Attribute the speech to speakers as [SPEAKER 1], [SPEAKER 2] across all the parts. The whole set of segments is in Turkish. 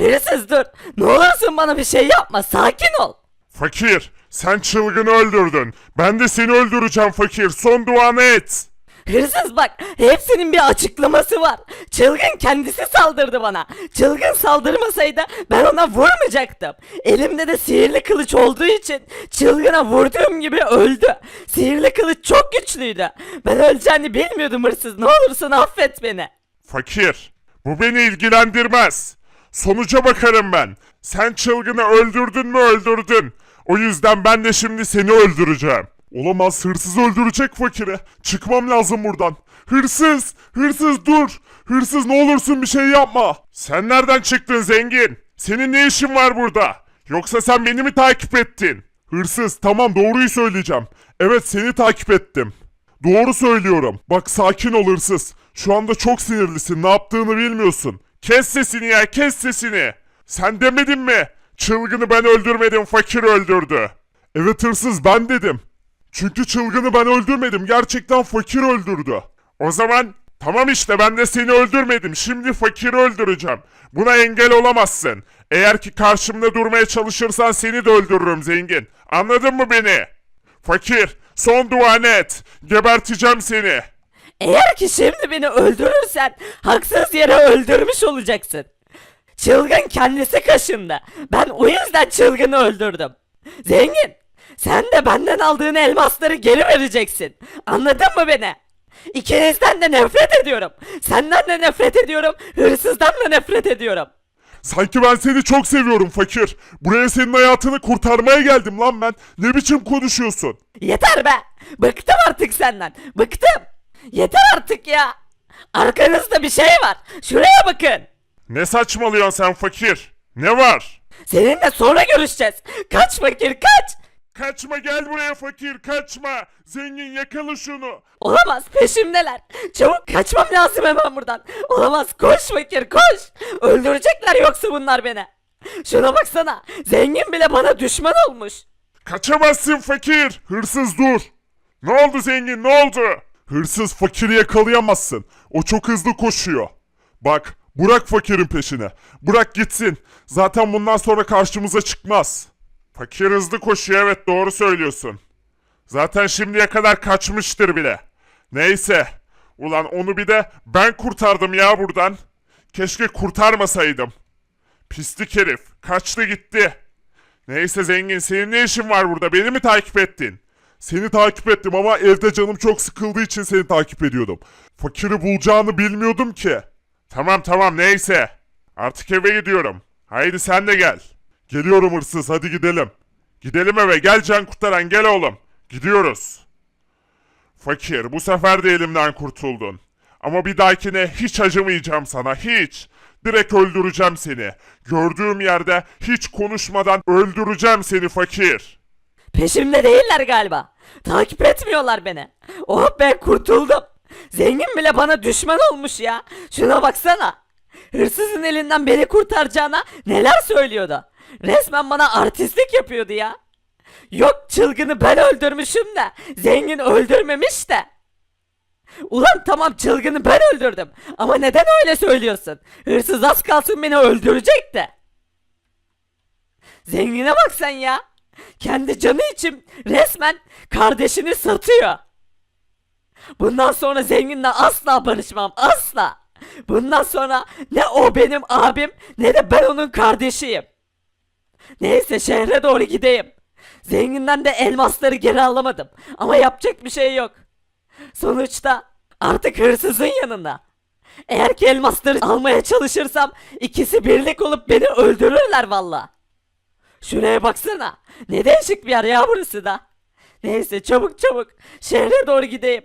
[SPEAKER 1] Hırsız dur. Ne olursun bana bir şey yapma. Sakin ol.
[SPEAKER 2] Fakir, sen çılgını öldürdün. Ben de seni öldüreceğim fakir. Son duanı et.
[SPEAKER 1] Hırsız bak hepsinin bir açıklaması var. Çılgın kendisi saldırdı bana. Çılgın saldırmasaydı ben ona vurmayacaktım. Elimde de sihirli kılıç olduğu için çılgına vurduğum gibi öldü. Sihirli kılıç çok güçlüydü. Ben öleceğini bilmiyordum hırsız. Ne olursun affet beni.
[SPEAKER 2] Fakir, bu beni ilgilendirmez. Sonuca bakarım ben. Sen çılgını öldürdün mü öldürdün. O yüzden ben de şimdi seni öldüreceğim. Olamaz hırsız öldürecek fakiri. Çıkmam lazım buradan. Hırsız! Hırsız dur! Hırsız ne olursun bir şey yapma. Sen nereden çıktın zengin? Senin ne işin var burada? Yoksa sen beni mi takip ettin? Hırsız tamam doğruyu söyleyeceğim. Evet seni takip ettim. Doğru söylüyorum. Bak sakin ol hırsız. Şu anda çok sinirlisin. Ne yaptığını bilmiyorsun. Kes sesini ya kes sesini. Sen demedin mi? Çılgını ben öldürmedim fakir öldürdü. Evet hırsız ben dedim. Çünkü çılgını ben öldürmedim. Gerçekten fakir öldürdü. O zaman tamam işte ben de seni öldürmedim. Şimdi fakiri öldüreceğim. Buna engel olamazsın. Eğer ki karşımda durmaya çalışırsan seni de öldürürüm zengin. Anladın mı beni? Fakir, son duanı et. Geberteceğim seni.
[SPEAKER 1] Eğer ki şimdi beni öldürürsen haksız yere öldürmüş olacaksın. Çılgın kendisi kaşındı. Ben o yüzden çılgını öldürdüm. Zengin, sen de benden aldığın elmasları geri vereceksin. Anladın mı beni? İkinizden de nefret ediyorum. Senden de nefret ediyorum. Hırsızdan da nefret ediyorum.
[SPEAKER 2] Sanki ben seni çok seviyorum fakir. Buraya senin hayatını kurtarmaya geldim lan ben. Ne biçim konuşuyorsun?
[SPEAKER 1] Yeter be. Bıktım artık senden. Bıktım. Yeter artık ya. Arkanızda bir şey var. Şuraya bakın.
[SPEAKER 2] Ne saçmalıyorsun sen fakir? Ne var?
[SPEAKER 1] Seninle sonra görüşeceğiz. Kaç fakir kaç.
[SPEAKER 2] Kaçma gel buraya fakir kaçma. Zengin yakala şunu.
[SPEAKER 1] Olamaz peşimdeler. Çabuk kaçmam lazım hemen buradan. Olamaz koş fakir koş. Öldürecekler yoksa bunlar beni. Şuna baksana. Zengin bile bana düşman olmuş.
[SPEAKER 2] Kaçamazsın fakir. Hırsız dur. Ne oldu zengin ne oldu? Hırsız fakiri yakalayamazsın. O çok hızlı koşuyor. Bak bırak fakirin peşine. Bırak gitsin. Zaten bundan sonra karşımıza çıkmaz. Fakir hızlı koşuyor evet doğru söylüyorsun. Zaten şimdiye kadar kaçmıştır bile. Neyse. Ulan onu bir de ben kurtardım ya buradan. Keşke kurtarmasaydım. Pislik herif. Kaçtı gitti. Neyse zengin senin ne işin var burada? Beni mi takip ettin? Seni takip ettim ama evde canım çok sıkıldığı için seni takip ediyordum. Fakiri bulacağını bilmiyordum ki. Tamam tamam neyse. Artık eve gidiyorum. Haydi sen de gel. Geliyorum hırsız hadi gidelim. Gidelim eve gel can kurtaran gel oğlum. Gidiyoruz. Fakir bu sefer de elimden kurtuldun. Ama bir dahakine hiç acımayacağım sana hiç. Direkt öldüreceğim seni. Gördüğüm yerde hiç konuşmadan öldüreceğim seni fakir.
[SPEAKER 1] Peşimde değiller galiba. Takip etmiyorlar beni. Oh be kurtuldum. Zengin bile bana düşman olmuş ya. Şuna baksana. Hırsızın elinden beni kurtaracağına neler söylüyordu. Resmen bana artistlik yapıyordu ya. Yok çılgını ben öldürmüşüm de zengin öldürmemiş de. Ulan tamam çılgını ben öldürdüm ama neden öyle söylüyorsun? Hırsız az kalsın beni öldürecekti. Zengine bak sen ya. Kendi canı için resmen kardeşini satıyor. Bundan sonra zenginle asla barışmam asla. Bundan sonra ne o benim abim ne de ben onun kardeşiyim. Neyse şehre doğru gideyim. Zenginden de elmasları geri alamadım. Ama yapacak bir şey yok. Sonuçta artık hırsızın yanında. Eğer ki elmasları almaya çalışırsam ikisi birlik olup beni öldürürler valla. Şuraya baksana. Ne değişik bir yer ya burası da. Neyse çabuk çabuk şehre doğru gideyim.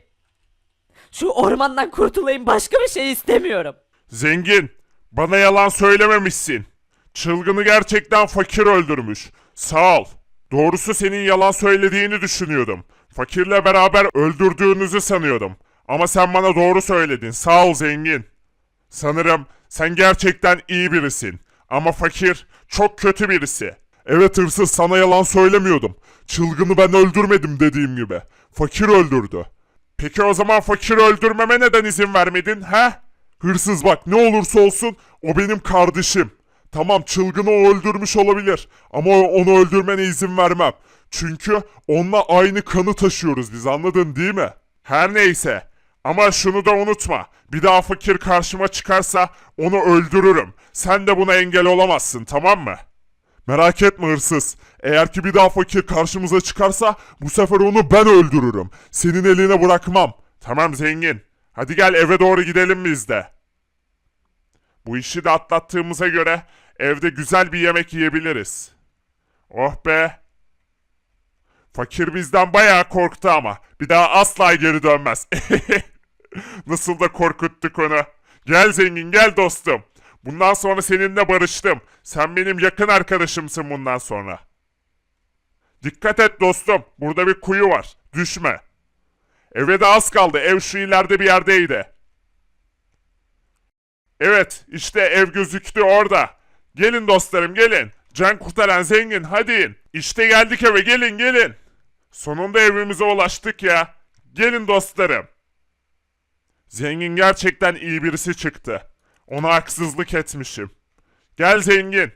[SPEAKER 1] Şu ormandan kurtulayım başka bir şey istemiyorum.
[SPEAKER 2] Zengin, bana yalan söylememişsin. Çılgını gerçekten fakir öldürmüş. Sağ ol. Doğrusu senin yalan söylediğini düşünüyordum. Fakirle beraber öldürdüğünüzü sanıyordum. Ama sen bana doğru söyledin. Sağ ol zengin. Sanırım sen gerçekten iyi birisin. Ama fakir çok kötü birisi. Evet hırsız sana yalan söylemiyordum. Çılgını ben öldürmedim dediğim gibi. Fakir öldürdü. Peki o zaman fakir öldürmeme neden izin vermedin he? Hırsız bak ne olursa olsun o benim kardeşim. Tamam çılgını o öldürmüş olabilir ama onu öldürmene izin vermem. Çünkü onunla aynı kanı taşıyoruz biz anladın değil mi? Her neyse. Ama şunu da unutma. Bir daha fakir karşıma çıkarsa onu öldürürüm. Sen de buna engel olamazsın tamam mı? Merak etme hırsız. Eğer ki bir daha fakir karşımıza çıkarsa bu sefer onu ben öldürürüm. Senin eline bırakmam. Tamam zengin. Hadi gel eve doğru gidelim biz de. Bu işi de atlattığımıza göre evde güzel bir yemek yiyebiliriz. Oh be. Fakir bizden bayağı korktu ama bir daha asla geri dönmez. Nasıl da korkuttuk onu. Gel zengin gel dostum. Bundan sonra seninle barıştım. Sen benim yakın arkadaşımsın bundan sonra. Dikkat et dostum. Burada bir kuyu var. Düşme. Eve de az kaldı. Ev şu ileride bir yerdeydi. Evet, işte ev gözüktü orada. Gelin dostlarım gelin. Can kurtaran zengin hadi in. İşte geldik eve gelin gelin. Sonunda evimize ulaştık ya. Gelin dostlarım. Zengin gerçekten iyi birisi çıktı. Ona haksızlık etmişim. Gel zengin.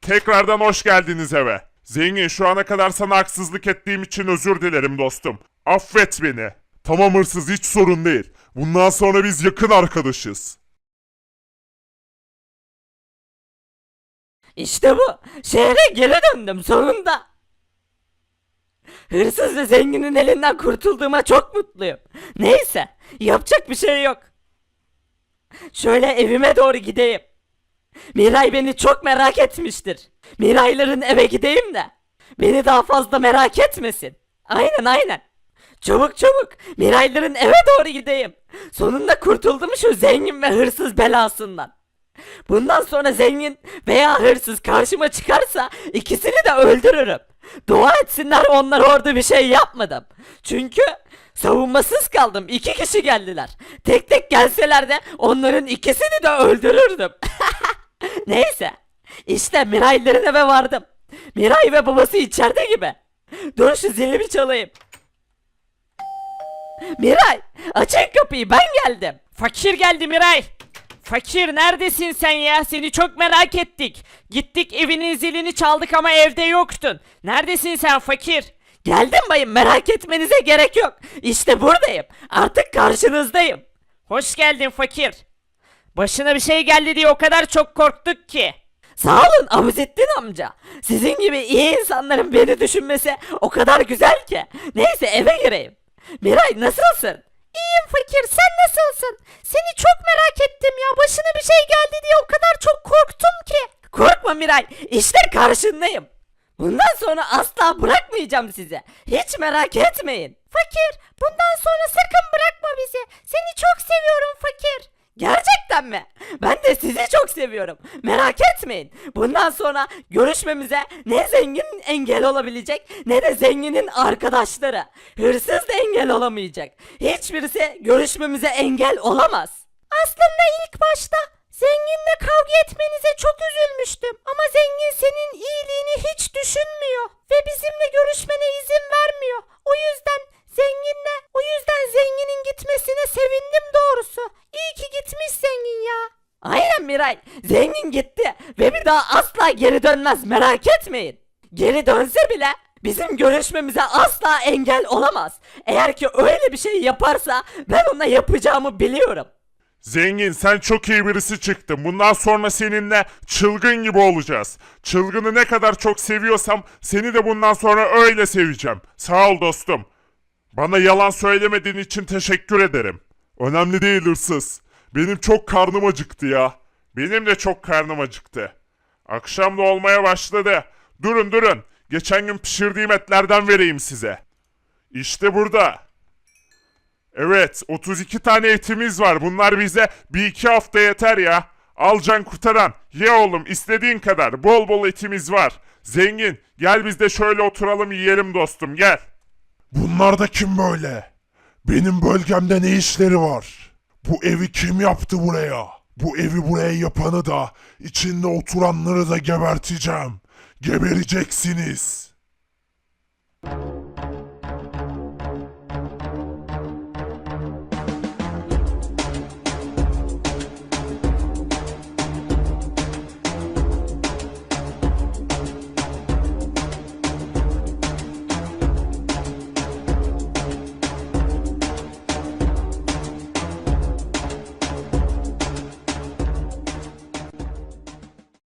[SPEAKER 2] Tekrardan hoş geldiniz eve. Zengin şu ana kadar sana haksızlık ettiğim için özür dilerim dostum. Affet beni. Tamam hırsız hiç sorun değil. Bundan sonra biz yakın arkadaşız.
[SPEAKER 1] İşte bu. Şehre geri döndüm sonunda. Hırsız ve zenginin elinden kurtulduğuma çok mutluyum. Neyse, yapacak bir şey yok. Şöyle evime doğru gideyim. Miray beni çok merak etmiştir. Mirayların eve gideyim de. Beni daha fazla merak etmesin. Aynen aynen. Çabuk çabuk. Mirayların eve doğru gideyim. Sonunda kurtuldum şu zengin ve hırsız belasından. Bundan sonra zengin veya hırsız karşıma çıkarsa ikisini de öldürürüm. Dua etsinler onlar orada bir şey yapmadım. Çünkü savunmasız kaldım. İki kişi geldiler. Tek tek gelseler de onların ikisini de öldürürdüm. Neyse. İşte Miray'ların eve vardım. Miray ve babası içeride gibi. Dur şu zili bir çalayım. Miray açın kapıyı ben geldim.
[SPEAKER 3] Fakir geldi Miray. Fakir neredesin sen ya? Seni çok merak ettik. Gittik evinin zilini çaldık ama evde yoktun. Neredesin sen fakir?
[SPEAKER 1] Geldim bayım merak etmenize gerek yok. İşte buradayım. Artık karşınızdayım.
[SPEAKER 3] Hoş geldin fakir. Başına bir şey geldi diye o kadar çok korktuk ki.
[SPEAKER 1] Sağ olun Abuzettin amca. Sizin gibi iyi insanların beni düşünmesi o kadar güzel ki. Neyse eve gireyim. Miray nasılsın? İyiyim fakir sen nasılsın? Seni çok merak ettim ya. Başına bir şey geldi diye o kadar çok korktum ki. Korkma Miray. İşte karşındayım. Bundan sonra asla bırakmayacağım sizi. Hiç merak etmeyin. Fakir, bundan sonra sakın bırakma bizi. Seni çok seviyorum fakir. Gerçekten mi? Ben de sizi çok seviyorum. Merak etmeyin. Bundan sonra görüşmemize ne zenginin engel olabilecek ne de zenginin arkadaşları. Hırsız da engel olamayacak. Hiçbirisi görüşmemize engel olamaz. Aslında ilk başta zenginle kavga etmenize çok üzülmüştüm. Ama zengin senin iyiliğini hiç düşünmüyor. Ve bizimle görüşmene izin vermiyor. O yüzden zenginle, o yüzden zenginin gitmesine sevindim doğrusu. İyi ki gitmiş zengin ya. Aynen Miray. Zengin gitti ve bir daha asla geri dönmez merak etmeyin. Geri dönse bile bizim görüşmemize asla engel olamaz. Eğer ki öyle bir şey yaparsa ben ona yapacağımı biliyorum.
[SPEAKER 2] Zengin sen çok iyi birisi çıktın. Bundan sonra seninle çılgın gibi olacağız. Çılgını ne kadar çok seviyorsam seni de bundan sonra öyle seveceğim. Sağ ol dostum. Bana yalan söylemediğin için teşekkür ederim. Önemli değil hırsız. Benim çok karnım acıktı ya. Benim de çok karnım acıktı. Akşam da olmaya başladı. Durun durun. Geçen gün pişirdiğim etlerden vereyim size. İşte burada. Evet 32 tane etimiz var. Bunlar bize bir iki hafta yeter ya. Al can kurtaran. Ye oğlum istediğin kadar. Bol bol etimiz var. Zengin gel biz de şöyle oturalım yiyelim dostum gel. Bunlar da kim böyle? Benim bölgemde ne işleri var? Bu evi kim yaptı buraya? Bu evi buraya yapanı da içinde oturanları da geberteceğim. Gebereceksiniz.